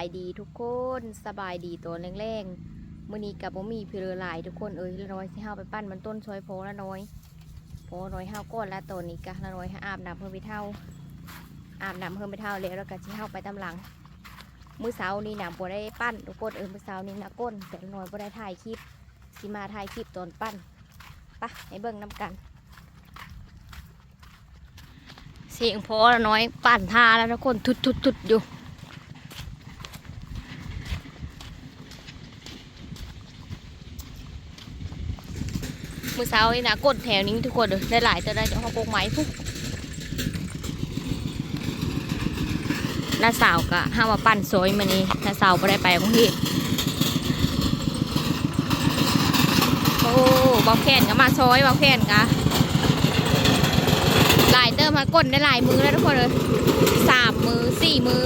สบายดีทุกคนสบายดีตัวแรงๆมื้อนี้กับบ่มีเพลอหลายทุกคนเอ้ยละน้อยสิเฮาไปปั้นมันต้นซอยโพละน้อยโพน้อยเฮาก้อนละตัวนี้กะละน้อยอาบน้ำเพิ่มไปเท่า อาบน้ำเพิ่มไปเท่าแล้วแล้วก็สิเฮาไปตำหลังมื้อเช้านี้น้ำบ่ได้ปั้นทุกคนเอ้ยมื้อเช้านี้นะก้นแต่ละน้อยบ่ได้ถ่ายคลิปสิมาถ่ายคลิปตอนปั้นปะให้เบิ่งน้ำกันเสียงพอละน้อยปั่นท่าแล้วทุกคนทุดๆๆอยู่ มือเช้านี่นะกดแถวนี้ทุกคนเลยได้หลายแต่ได้จะเขาโกงไม้ปุ๊บน้าสาวก็ห้ามาปั่นซอยมานี่น้าสาวไม่ได้ไปกรุงเทพโอ้เบาแขนก็มาซอยเบาแขนก็หลายเติมมากดได้หลายมือแล้วทุกคนเลยสามมือสี่มือ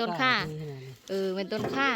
ต้นข่าเออเป็นต้นข่า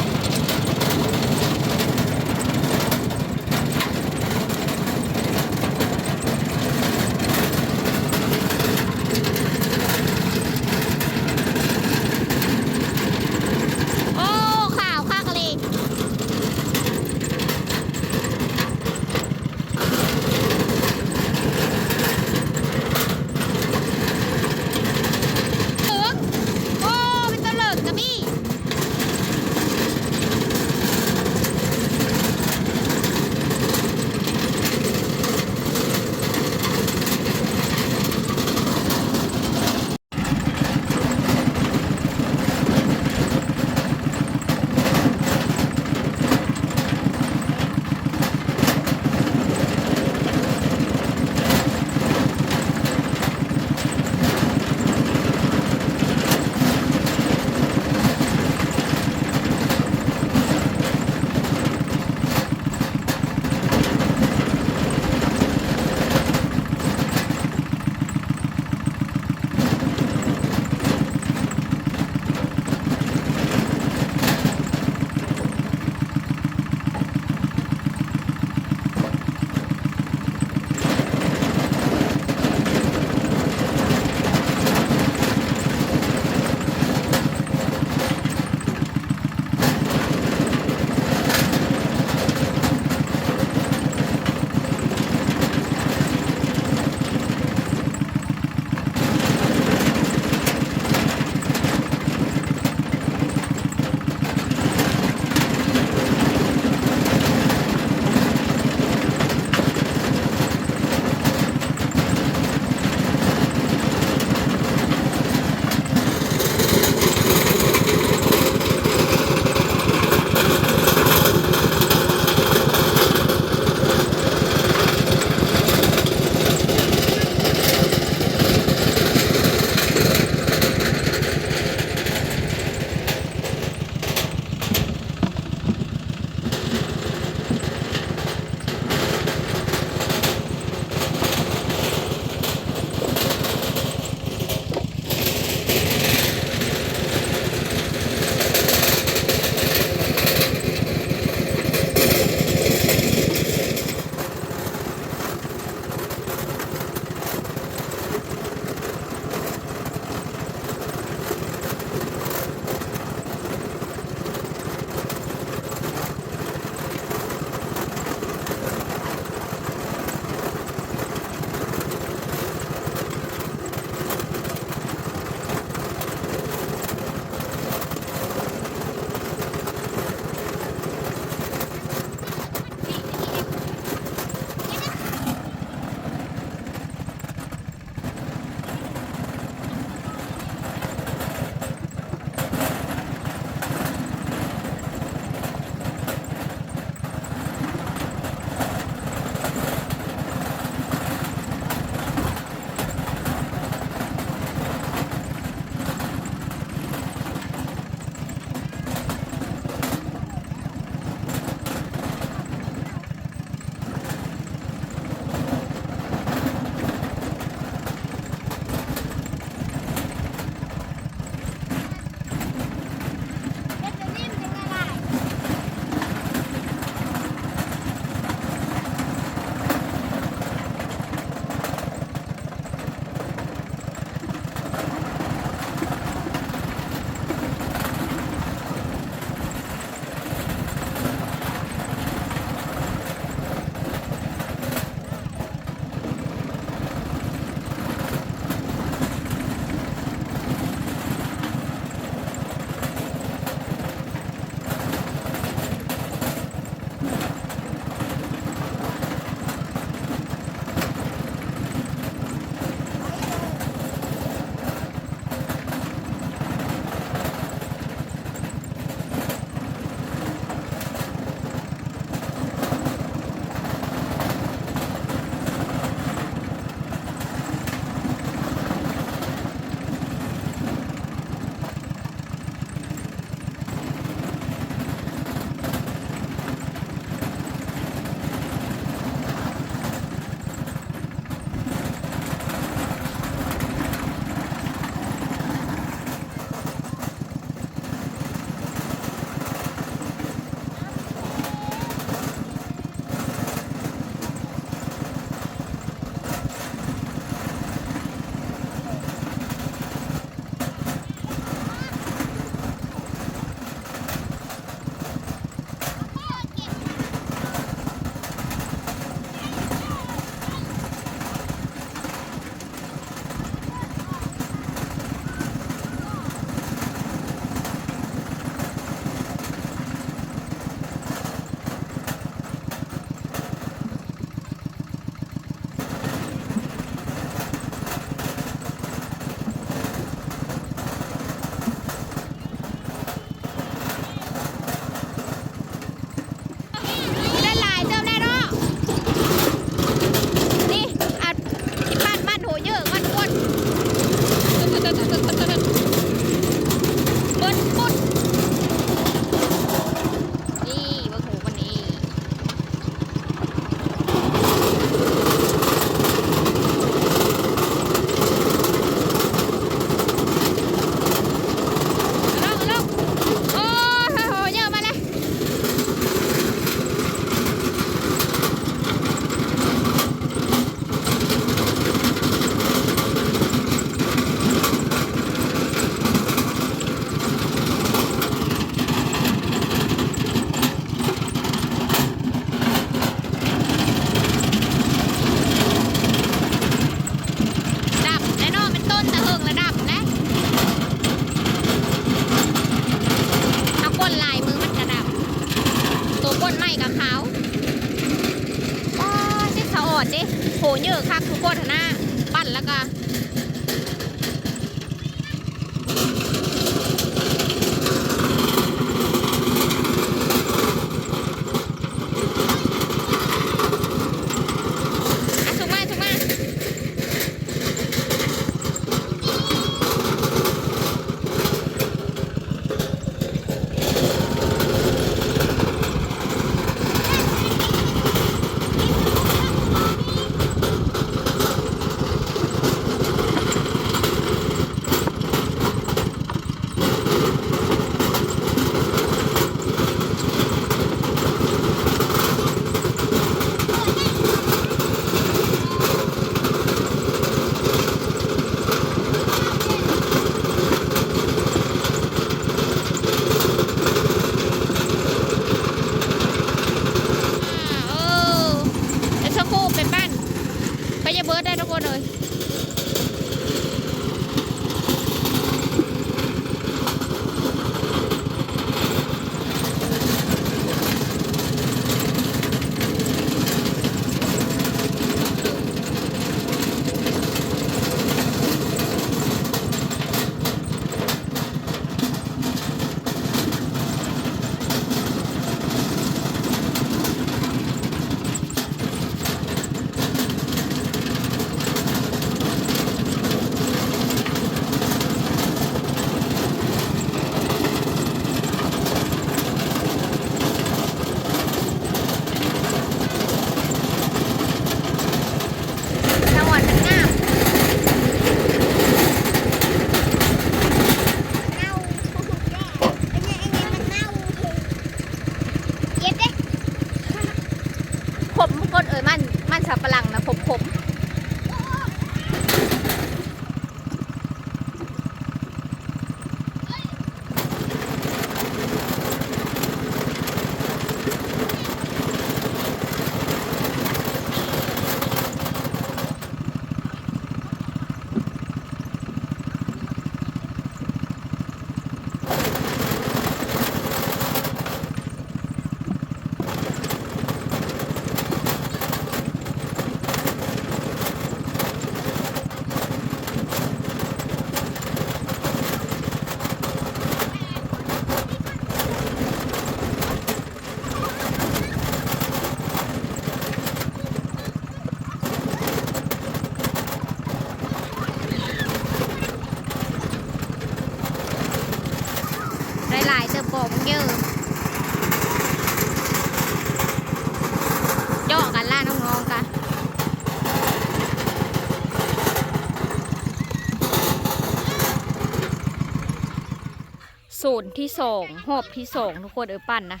ศูนย์ที่สองหอบที่สองทุกคนเออปั้นนะ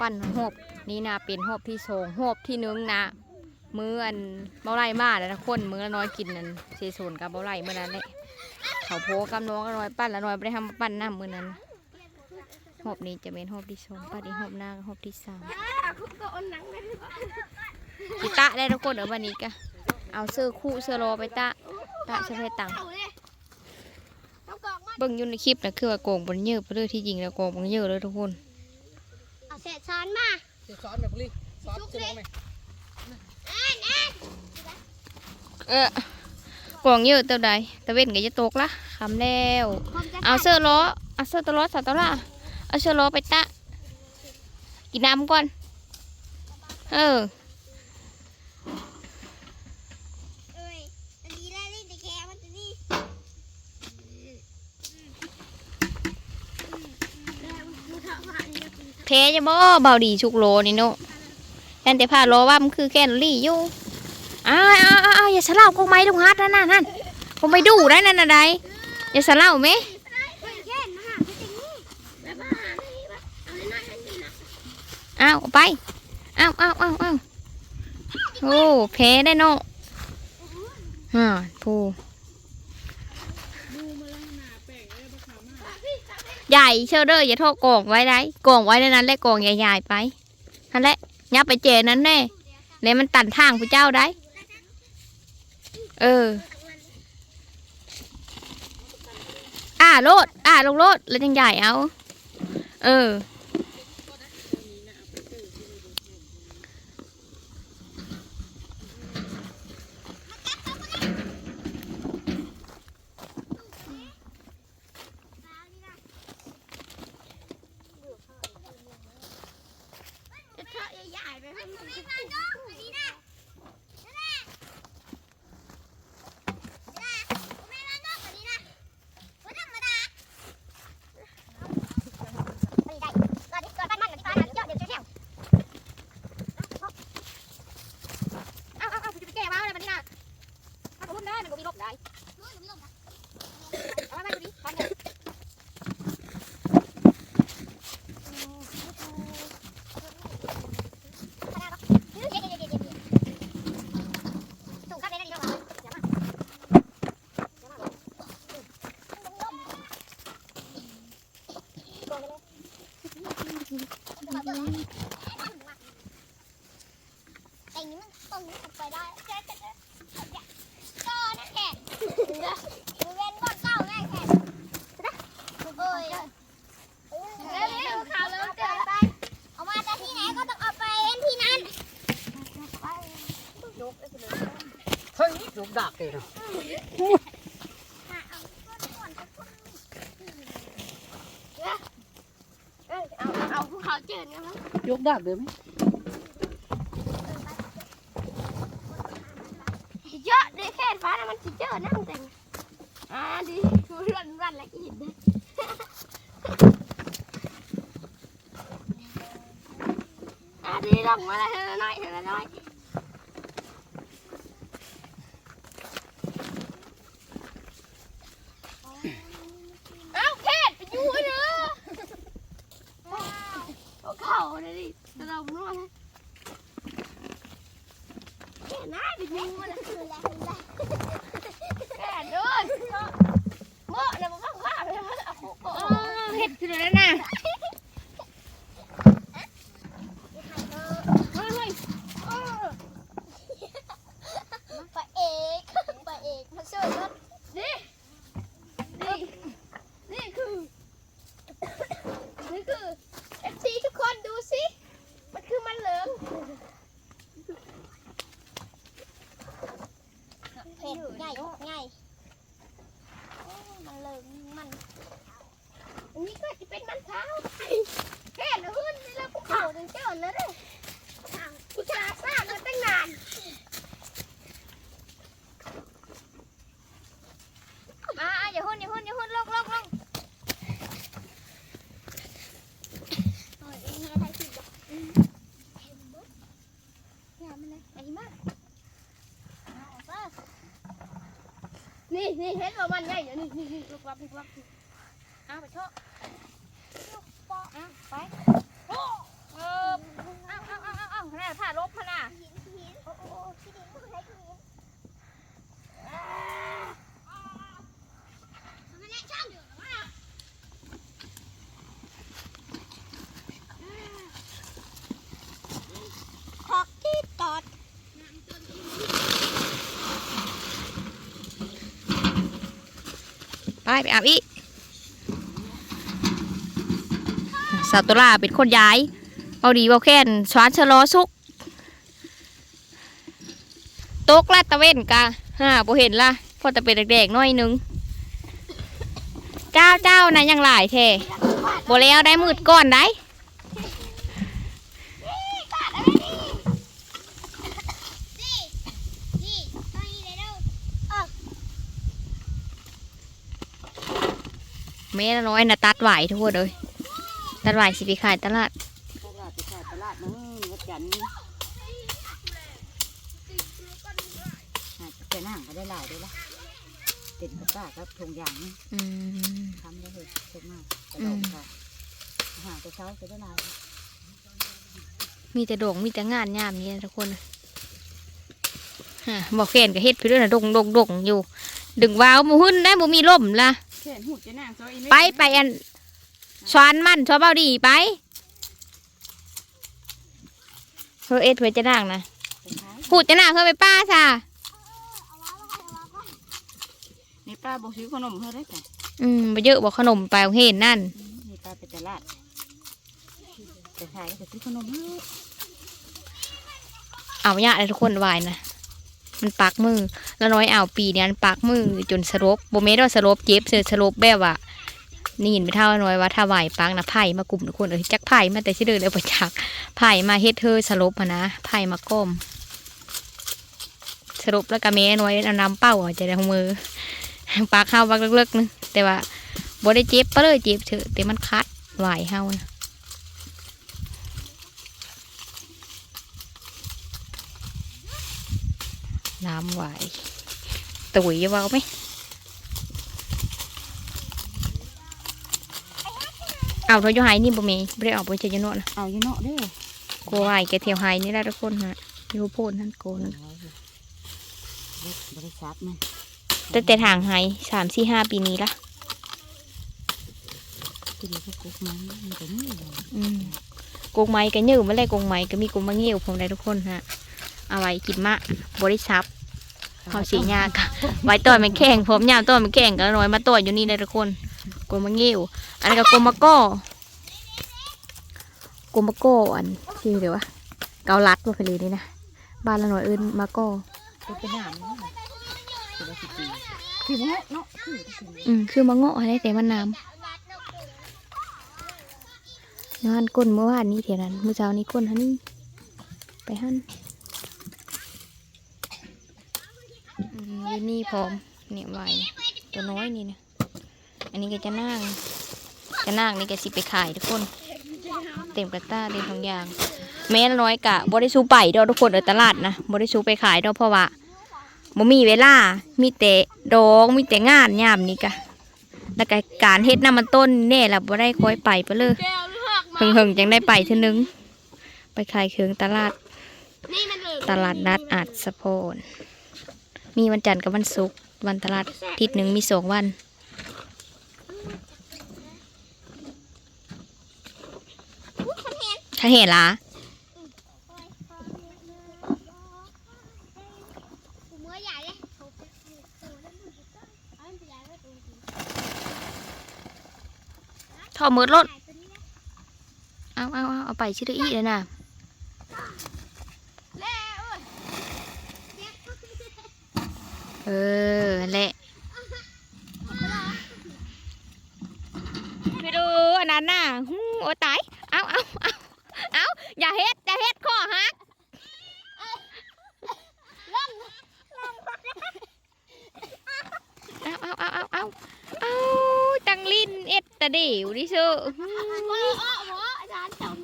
ปั้นหอบนี่นะเป็นหอบที่สองหอบที่หนึ่งนะมืออันเบาไหลมากเลยนะคนมือละน้อยกินนั่นเซศูนกับเบาไหลเมื่อนั้นแหละเขาโพกับน้องละน้อยปั้นละน้อยไม่ได้ทำปั้นน้ำมือนั้นหอบนี้จะเป็นหอบที่สองปั้นอีกหอบหน้ากับหอบที่สามปีตะได้ทุกคนเออวันนี้กะเอาเสื้อคู่เสื้อรอไปตะตะใช้ตังค์ เอาเลยเอากอกมาเบิ่งอยู่ในคลิปนะคือว่าโกงบนเยอะไปเลยที่จริงแล้วโกงบนเยอะเลยทุกคนเอาเศษช้อนมาซอสไหมพลีซอสเชื่อไหมเออกองเยอะเท่าใดตะเว้นก็จะตกละคำแล้วผมจะเอาเสื้อล้อเอาเสื้อตะล้อสาวตะล่าเอาเสื้อล้อไปตะกินน้ำก่อนเออ เอ้ยอันนี้ได้เล่นแต่แกมันจะนี่แล้วกูทำอะไรเนี่ย เพจะบ่เบาดีชุกโลนี่เนาะแทนแต่ผ้าโลว่ามันคือแกนลี่อยู่อ้าวอ้าวอ้าวอย่าสะเล่ากงไม้ลุงฮัดนั่นนั่นนั่นผมไปดูได้นั่นอะไรอย่าสะเล่าไหมเฮ้ยแค่มาหาพี่ติ๊งนี่แบบมาหาพี่แบบเอาเอาวเอาไปอ้าวอ้าวอ้าวอ้าวโอ้เพได้เนาะอ่าผู้ ใหญ่เชอเดอร์อย่าโทษกองไว้ได้กองไว้ในนั้นและกองใหญ่ๆไปนั่นแหละยับไปเจนั้นแน่เลยมันตันทางพระเจ้าได้ เออ อ่าโลด อ่าลงโลดแล้วยังใหญ่เอา เออ เลยเนาะเอาเอาเอาพวกเขาเจอกันมั้งยกดาบเดิมไหมเยอะด้วยแค่ฟ้านะมันสิเจอนั่งแต่งอ่าดีรันรันละเอียดเลยอ่าดีลงมาเลยเธอน้อยเธอน้อยเอ้าแค่ไปอยู่เด้อเอาเข่าเลยดิเราบุ้งเลยแค่น้าไปอยู่เลยแค่เดินเมื่อแล้วมันก็ข้าไปมันเอาคุกก่อน เฮ็ดคือแล้วนะ เฮ้ยเฮ้ยเออปะเอกปะเอกมาช่วยรถนี่นี่นี่คือ นี่คือเอฟซีทุกคนดูสิ มันคือมันเหลืองเผ็ด ง่ายง่ายโอ้มันเหลืองมัน อันนี้ก็จะเป็นมันขาวแค่ละหุ่นนี่แล้วภูเขาจนเจ้าแล้วเด้อผู้ชายสร้างมาตั้งนาน อ่าอย่าหุ่นอย่าหุ่นอย่าหุ่นลงลงลง โอ้ยเฮียไทยสิบอกอย่ามันเลยไปมากนี่นี่เห็นว่า มันใหญ่เดี๋ยวนี่นี่นี่ลุกวับลุกวับเอาไปโชว์อะไปเออเอาเอาเอาเอาเอาน่ผ่าลบพะน่ะ หินหินโอ้โหพี่ดินผู้ใช้หินมันแน่ช่างเดือดมากขอกที่ตอด ไปไปอาบอีกสาวตุลาเป็นคนย้ายเอาดีเอาแค้นช้านชะลอสุกตกลาดตะเวนกะฮ่าโบเห็นละพอแต่เป็นแดกๆน้อยนึงเจ้าเจ้านะยังหลายเทโบแล้วได้มืดก่อนได้ นี่นี่ตอนนี้เลยเด้อ แม่น้อยนะตัดไหวทุกคนเลยตัดไหวสิไปขายตลาดตลาดไปขายตลาดนึงวัดจันทร์อาจจะเป็นห่างก็ได้หลายด้วยละติดกระตากับทงยางนี่อืมทำได้เลยเก่งมากกระโดดค่ะหาตัวเช้าจะได้หลายมีแต่ดงมีแต่งานยามนี้ทุกคนฮะบอกแฟนก็เฮ็ดไปด้วยนะดงดงดงอยู่ ดึงว้าวมูหึ้นได้มูมีล่มล่ะ เขียนหูจะนางซอยอีไปไปอันชวนมันชวนเบาดีไปเฮ้ยเอ็ดเพื่อจะนั่งนะพูดจะนั่งเฮ้ยไปป้าซะนี่ป้าบอกซื้อขนมเพื่อได้แต่อืมไปเยอะบอกขนมไปของเห็นนั่นนี่ป้าไปตลาดไปขายก็ซื้อขนมเฮ้ยเอาเนี่ยเลยทุกคนวายนะ มันปักมือ แล้วน้อยเอาปีเนี้ยมันปักมือจนสลบโบเมดว่าสลบเจ็บเสือสลบแบบว่านี่เห็นไปเท่าน้อยว่าถ้าไหวปักนะไผ่มากลุ่มทุกคนเอ้ยจักไผ่มาแต่ชื่อเดินเลยประจักไผ่มาเฮ็ดเธอสลบอะนะไผ่มาก้มสลบแล้วก็แม่น้อยเอาน้ำเป้าอะจะได้ของมือปากเข้าปักเลิกๆนึงแต่ว่าบ่ได้เจ็บปะเลยเจ็บเถอะแต่มันคัดไหวเฮานะ น้ำไหวตุ๋ยเว่าไหมเอาเธออยู่ไฮนี่บ่มีไม่ได้ออกไปเจอยโนวดนะเอาอยู่เนาะเด้อกลัวไหวแกเที่ยวไฮนี่แหละทุกคนฮะอยู่โพนนั่นโกนนบริษัทมันแต่แต่ทางไฮสามสี่ห้าปีนี้ละคือเดี๋ยวก็กุ๊กมันมันก็นี่เลยอืมกงไม้ก็ยืมมาเลยกงไม้ก็มีกงมะเงี้ยวผมได้ทุกคนฮะ เอาไว้กินมะบริษัทเขาสียากะไว้ต่อยมันแข่งผมยามต่อยมันแข่งก็น้อยมาต่อยอยู่นี่เลยทุกคนกงมะเงี้ยวอันนี้ก็กงมะก้อกงมะก้ออันชื่อเดี๋ยววะเกาลัดว่าไปเลยนี่นะบ้านละหน่อยเอิ้นมะก้อเป็นหนามคือว่าสิปีคือเนาะเนาะคือสิปีอืมคือมะเงาะอะไรแต่มันน้ำนอนก้นเมื่อวานนี้เท่านั้นเมื่อเช้านี้ก้นฮันนี่ไปหัน อยูนี่พร้อมเนี่ยไหวตัวน้อยนี่นะอันนี้ก็จะนั่งจะนั่งนี่ก็สิไปขายทุกคน เต็มกระต้าเต็มทุกอย่าง แม่น้อยกะบ่ได้ซูไปดอกทุกคนเออตลาดนะบ่ได้ซูไปขายดอกเพราะว่าบ่มีเวลา มีแต่ดองมีแต่งานยามนี้กะแล้วก็การเฮ็ดน้ำมันต้นแน่ละบ่ได้คอยไปไปเลยแก้วเลือกมาเพิ่งๆจังได้ไปเทื่อนึง ไปขายเครื่องตลาด ตลาดนัดอาจสะโพน มีวันจันทร์กับวันศุกร์วันตลาดอาทิศหนึ่งมีสองวันอุ๊ยฉันเห็นถ้าเห็นละผมเมื่อใหญ่เลยเขาเป็นตัวแล้วมันจะต้องเอามันไปใหญ่แล้วตัวจริงทอมืดรถใหญ่ตัวนี้นะเอาเอาเอาเอาไปชื่ออีเลยนะ แล้วเอ้ย เออแหละไปดูอันนั้นน่ะหูโอ้ตาย เอาเอาเอาเอาอย่าเฮ็ดอย่าเฮ็ดข้อหักเอาเอาเอาเอาเอาเอาจังลินเอ็ดตะเดียวดิเชอโอ้โหหมออาจารย์จม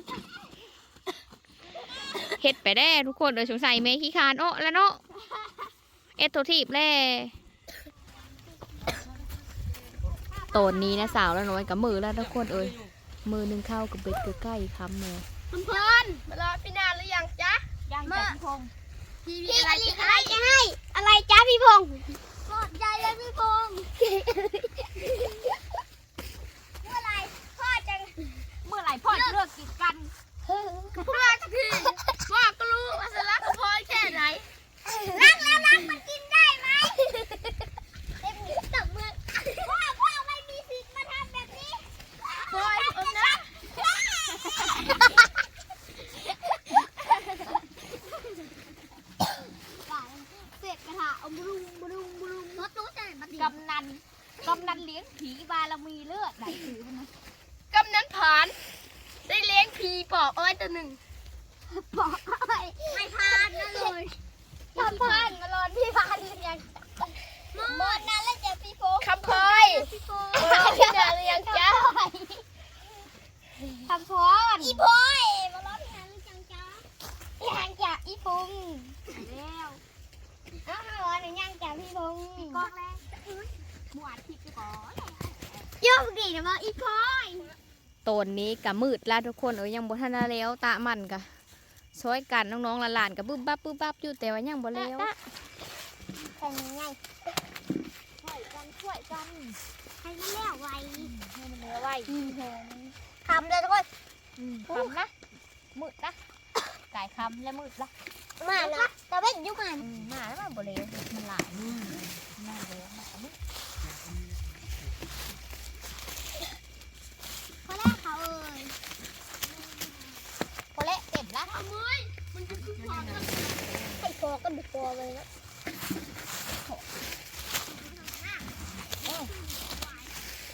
เฮ็ดไปได้ทุกคนเลยสงสัยแม่ขี้คานโอ้แล้วเนาะ เอ็ดโททีบแล่ตอนนี้นะสาวแล้วน้อยกับมือแล้วทุกคนเอ้ยมือหนึงเข้ากับเบ็ดใกล้ๆคำเลยเพื่อนมารอพี่นานหรือยังจ๊ะยังมาจัดพงพี่อะไรอะไรจะให้อะไรจ๊ะพี่พงศ์กอดใจเลยพี่พงศ์เมื่อไรพ่อจะเมื่อไหร่พ่อจะเลิกกินกันพูดรักทีพ่อก็รู้ว่าจะรักกับพ่อแค่ไหนรักแล้ว รักมันกินได้ไหมเอ็มตบมือพ่อพ่อไม่มีสิทธิ์มาทำแบบนี้พ่อผมนะเสร็จกระถาเอาบรุงบรุงบรุงรถตู้จะมาดีกำนันกำนันเลี้ยงผีบารมีเลือดไหนถือมันนะกำนันผ่านได้เลี้ยงผีปอบอ้อยตัวหนึ่งปอบอ้อยไม่พานนะเลย พี่พานมารอนพี่พานหรือยังหมดนั้นแล้วเจอพี่โฟคำพลอยพี่โฟพี่นาหรือยังจ๊ะคำพลอยอีพลอยมารอนพี่นาหรือยังจ๊ะยังจ้ะอีปุงแล้วอ้าวมารอนหรือยังจ้ะพี่ปุงกอกแล้วหมวดทิพย์ก่อนโยกดีนะว่าอีพลอยตอนนี้กะมืดแล้วทุกคนเอ้ยยังบ่ทันได้แล้วตะมันกะ ช่วยกันน้องๆหลานๆกะบึ้บบับบึ้บบับอยู่แต่ว่ายังบ่แล้วแข่งยังไงช่วยกันช่วยกันให้มันแล้วไวให้มันแล้วไวทำเลยทุกคนคำนะมืดนะกายคำและมืดละมาละตะเวนยุกันอืมมาแล้วมันบ่แล้วมันหลายมาแล้วมามืด พอแรกเขาเอ่ย พอแล้วเต็มละ ทำไมมันจะขึ้นพอกันให้พอกันบุกพอเลยนะ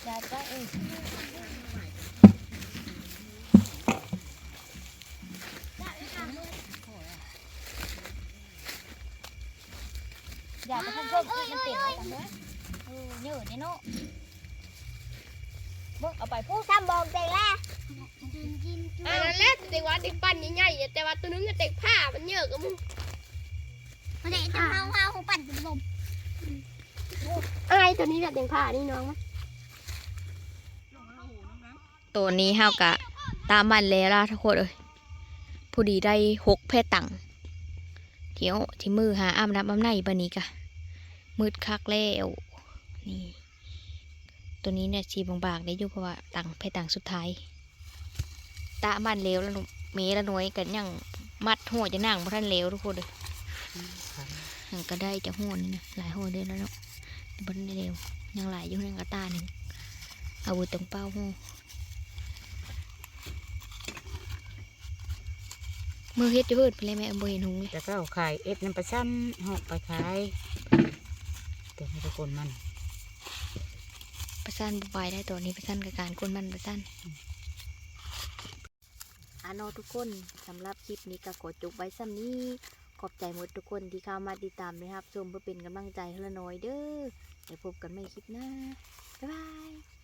อย่าจ้าเอ้ยอย่าจะเพิ่มเพิ่มอีกมันเต็มแล้วกันเด้อเออเยอะนี่เนาะเบิ่งเอาไปพูด ทำบอกเด็กแรกอันนั้นแหละเด็กว่าเด็กปั้นใหญ่ๆแต่ว่าตัวนึงเด็กผ้ามันเยอะกับมึงมันเด็กจะเฮาเฮาของปั่นเป็นลมไอ้ตัวนี้แบบเด็กผ้านี่น้องตัวนี้เฮากะตามมันแล้วล่ะทุกคนเอ้ยผู้ดีได้หกแพร่ตังเที่ยวที่มือหาอ้ำน้ำอ้ำในบันนี้กะมืดคักแล้วนี่ ตัวนี้เนี่ยชีบางๆได้อยู่เพราะว่าตังแพร่ตังสุดท้ายตามันแล้วแล้วหนูเมละหน่วยกันยังมัดหัวจะนั่งบ่ทันแล้วทุกคนเลยยังก็ได้จะหัวนี่นะหลายหัวเดือนแล้วเนาะแต่บ่ทันได้เร็ว ยังหลายอยู่ยังกระตาหนึ่งเอาไว้ตรงเป้าหัวมือเฮ็ดจะเบิดไปเลยแม่บ่เห็นหุงเลยแต่ก็เอาขายเอ็ดน้ำปลาชั้นหอกไปขายตัวให้ตะกนมันประสันบไหวได้ตัวนี้ประสันกับการก้นมันประสันอาโนทุกคนสำหรับคลิปนี้ก็ขอจบไว้ซ้ำนี้ขอบใจหมดทุกคนที่เข้ามาติดตามนะครับชมเพื่อเป็นกำลังใจให้ละน้อยเด้อ แล้วพบกันใหม่คลิปหน้า บ๊ายบาย